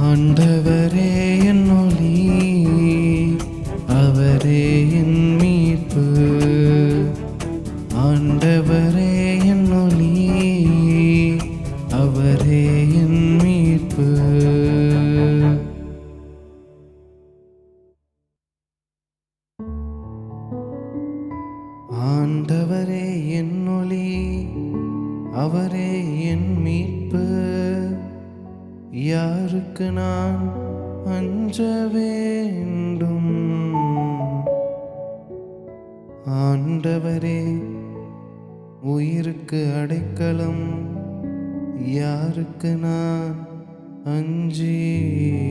ஆண்டவரே அவரே என் ஒளி அவரே என் மீட்பு. யாருக்கு நான் அஞ்ச வேண்டும்? ஆண்டவரே உயிருக்கு அடைக்கலம். யாருக்கு நான் அஞ்சே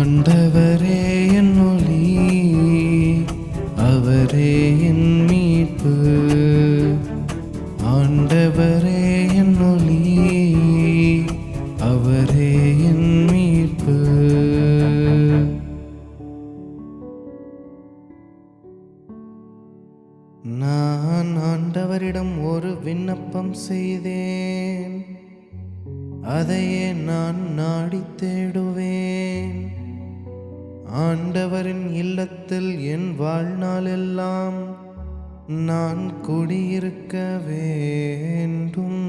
ஆண்டவரே என் ஒளி. அவரே என் மீட்பு. ஆண்டவரே என் ஒளி. அவரே என் மீட்பு. நான் ஆண்டவரிடம் ஒரு விண்ணப்பம் செய்தேன். அதையே நான் நாடி தேடுவேன் ஆண்டவரின் இல்லத்தில் என் வாழ்நாளெல்லாம் நான் குடியிருக்க வேண்டும்.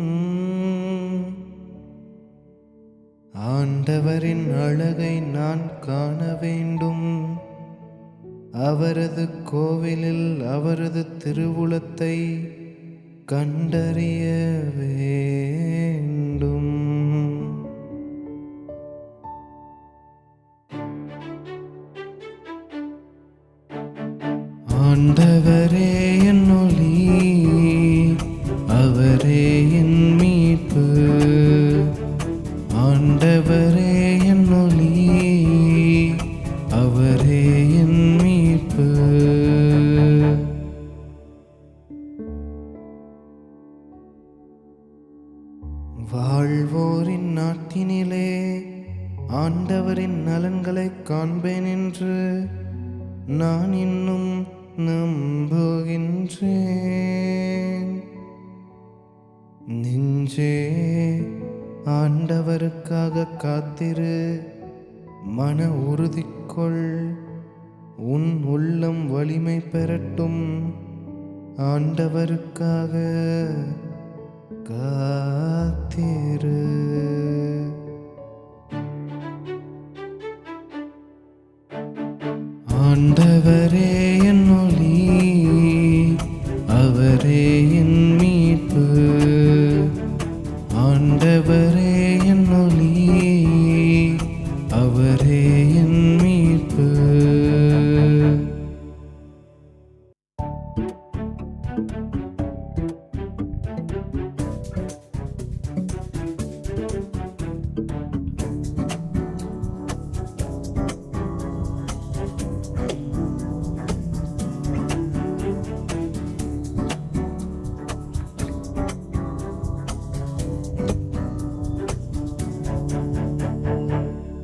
ஆண்டவரின் அழகை நான் காண வேண்டும். அவரது கோவிலில் அவரது திருவுளத்தை கண்டறியவே ஆண்டவரே என் ஒளி. அவரே என் மீட்பு. ஆண்டவரே என் ஒளி. அவரே என் மீட்பு. வாழ்வோரின் நாட்டினிலே ஆண்டவரின் நலன்களை காண்பேன் என்று நான் இன்னும் நம்புகின்றேன். நெஞ்சே ஆண்டவருக்காக காத்திரு. மன உறுதிக்கொள். உன் உள்ளம் வலிமை பெறட்டும். ஆண்டவருக்காக காத்திரு. ஆண்டவரே என் ஒளி அவரே என் மீட்பு. ஆண்டவரே என் ஒளி அவரே